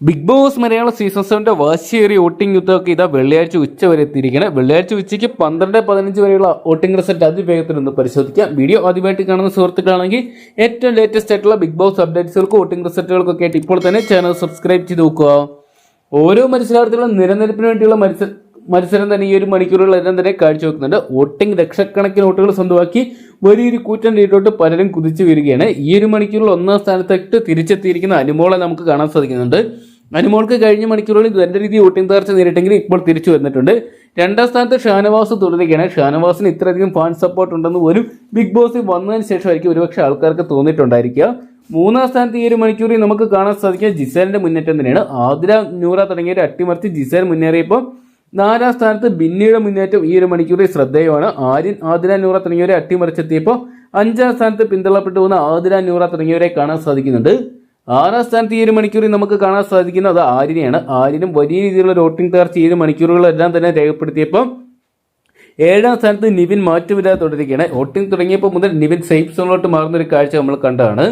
Big boss Malayalam season സെവന്റെ വാശിയേറിയ voting യുദ്ധമൊക്കെ ഇതാ വെള്ളിയാഴ്ച ഉച്ച വരെ എത്തിയിരിക്കണം വെള്ളിയാഴ്ച ഉച്ചയ്ക്ക് പന്ത്രണ്ട് പതിനഞ്ച് വരെയുള്ള വോട്ടിംഗ് റിസൾട്ട് അതിവേഗത്തിൽ ഒന്ന് പരിശോധിക്കാം. വീഡിയോ ആദ്യമായിട്ട് കാണുന്ന സുഹൃത്തുക്കളാണെങ്കിൽ ഏറ്റവും ലേറ്റസ്റ്റ് ആയിട്ടുള്ള ബിഗ് ബോസ് അപ്ഡേറ്റ്സുകൾക്ക് വോട്ടിംഗ് റിസൾട്ടുകൾക്കൊക്കെ ആയിട്ട് ഇപ്പോൾ തന്നെ ചാനൽ സബ്സ്ക്രൈബ് ചെയ്ത് നോക്കുക. ഓരോ മത്സരാർത്ഥികളും നിലനിൽപ്പിന് വേണ്ടിയുള്ള മത്സര മത്സരം തന്നെ ഈ ഒരു മണിക്കൂറുകളെല്ലാം തന്നെ കാഴ്ചവെക്കുന്നുണ്ട് വോട്ടിംഗ് ലക്ഷക്കണക്കിന് വോട്ടുകൾ സ്വന്തമാക്കി വലിയൊരു കൂറ്റൻ ലീഡോട്ട് പലരും കുതിച്ചു വരികയാണ് ഈ ഒരു മണിക്കൂറിൽ ഒന്നാം സ്ഥാനത്തേക്ക് തിരിച്ചെത്തിയിരിക്കുന്ന അനുമോളെ നമുക്ക് കാണാൻ സാധിക്കുന്നുണ്ട്. അനുമോൾക്ക് കഴിഞ്ഞ മണിക്കൂറുകളിൽ നല്ല രീതി വോട്ടിംഗ് തകർച്ച നേരിട്ടെങ്കിൽ ഇപ്പോൾ തിരിച്ചു വന്നിട്ടുണ്ട്. രണ്ടാം സ്ഥാനത്ത് ഷാനവാസ് തുടരുകയാണ്. ഷാനവാസിന് ഇത്രയധികം ഫാൻ സപ്പോർട്ട് ഉണ്ടെന്ന് പോലും ബിഗ് ബോസിൽ വന്നതിന് ശേഷമായിരിക്കും ഒരുപക്ഷെ ആൾക്കാർക്ക് തോന്നിയിട്ടുണ്ടായിരിക്കുക. മൂന്നാം സ്ഥാനത്ത് ഈ ഒരു മണിക്കൂറിൽ നമുക്ക് കാണാൻ സാധിക്കുക ജിസേലിന്റെ മുന്നേറ്റം തന്നെയാണ്. ആതിര നൂറ തുടങ്ങിയവരെ അട്ടിമറിച്ച് ജിസേൽ മുന്നേറിയപ്പോൾ നാലാം സ്ഥാനത്ത് ബിന്നിയുടെ മുന്നേറ്റം ഈ ഒരു മണിക്കൂറിൽ ശ്രദ്ധേയമാണ്. ആര്യൻ ആതിര നൂറ തുടങ്ങിയവരെ അട്ടിമറിച്ചെത്തിയപ്പോൾ അഞ്ചാം സ്ഥാനത്ത് പിന്തള്ളപ്പെട്ടു പോകുന്ന ആതിര നൂറ തുടങ്ങിയവരെ കാണാൻ സാധിക്കുന്നുണ്ട്. ആറാം സ്ഥാനത്ത് ഈ ഒരു മണിക്കൂറിൽ നമുക്ക് കാണാൻ സാധിക്കുന്നത് ആര്യനെയാണ്. ആര്യനും വലിയ രീതിയിലുള്ള റോട്ടിംഗ് തകർച്ച ഈ ഒരു മണിക്കൂറുകളെല്ലാം തന്നെ രേഖപ്പെടുത്തിയപ്പോൾ ഏഴാം സ്ഥാനത്ത് നിവിൻ മാറ്റമില്ലാതെ തുടരുകയാണ്. വോട്ടിംഗ് തുടങ്ങിയപ്പോൾ മുതൽ നിവിൻ സേഫ് സോണിലോട്ട് മാറുന്ന ഒരു കാഴ്ച നമ്മൾ കണ്ടതാണ്.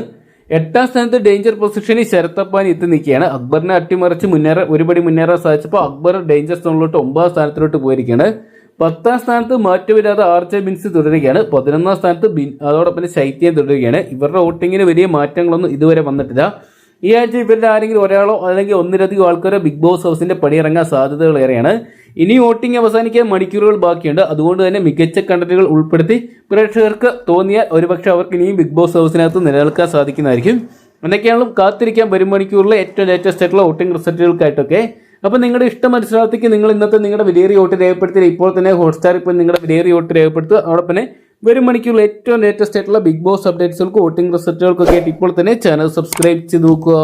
എട്ടാം സ്ഥാനത്ത് ഡേഞ്ചർ പൊസിഷനിൽ ശരത്തപ്പാൻ എത്തി നിൽക്കുകയാണ്. അക്ബറിനെ അട്ടിമറിച്ച് മുന്നേറാൻ ഒരുപടി മുന്നേറാൻ സാധിച്ചപ്പോൾ അക്ബർ ഡേഞ്ചർ സോണിലോട്ട് ഒമ്പതാം സ്ഥാനത്തിലോട്ട് പോയിരിക്കുകയാണ്. പത്താം സ്ഥാനത്ത് മാറ്റമില്ലാതെ ആർ ജെ ബിൻസ് തുടരുകയാണ്. പതിനൊന്നാം സ്ഥാനത്ത് ബിൻ അതോടൊപ്പം ശൈത്യം തുടരുകയാണ്. ഇവരുടെ വോട്ടിങ്ങിന് വലിയ മാറ്റങ്ങളൊന്നും ഇതുവരെ വന്നിട്ടില്ല. ഈ ആഴ്ച ഇവരുടെ ആരെങ്കിലും ഒരാളോ അല്ലെങ്കിൽ ഒന്നിലധികം ആൾക്കാരോ ബിഗ് ബോസ് ഹൗസിന്റെ പടിയിറങ്ങാൻ സാധ്യതകൾ ഏറെയാണ് ഇനി വോട്ടിംഗ് അവസാനിക്കാൻ മണിക്കൂറുകൾ ബാക്കിയുണ്ട്. അതുകൊണ്ട് തന്നെ മികച്ച കണ്ടന്റുകൾ ഉൾപ്പെടുത്തി പ്രേക്ഷകർക്ക് തോന്നിയാൽ ഒരുപക്ഷെ അവർക്ക് ഇനിയും ബിഗ് ബോസ് ഹൗസിനകത്ത് നിലനിൽക്കാൻ സാധിക്കുന്നതായിരിക്കും. എന്തൊക്കെയാണെങ്കിലും കാത്തിരിക്കാൻ വരും മണിക്കൂറിലെ ഏറ്റവും ലേറ്റസ്റ്റ് ആയിട്ടുള്ള വോട്ടിംഗ് റിസൾട്ടുകൾക്കായിട്ടൊക്കെ അപ്പോൾ നിങ്ങളുടെ ഇഷ്ട മത്സരാർത്ഥിക്ക് നിങ്ങൾ ഇന്നത്തെ നിങ്ങളുടെ വിലയേറിയ വോട്ട് രേഖപ്പെടുത്തി ഇപ്പോൾ തന്നെ ഹോട്ട്സ്റ്റാർ ഇപ്പോൾ നിങ്ങളുടെ വിലയേറിയ വോട്ട് രേഖപ്പെടുത്തുക. അതോടൊപ്പം വരും മണിക്കുള്ള ഏറ്റവും ലേറ്റസ്റ്റ് ആയിട്ടുള്ള ബിഗ് ബോസ് അപ്ഡേറ്റ്സുകൾക്ക് വോട്ടിംഗ് റിസൾട്ടുകൾക്കൊക്കെ ആയിട്ട് ഇപ്പോൾ തന്നെ ചാനൽ സബ്സ്ക്രൈബ് ചെയ്ത് നോക്കുക.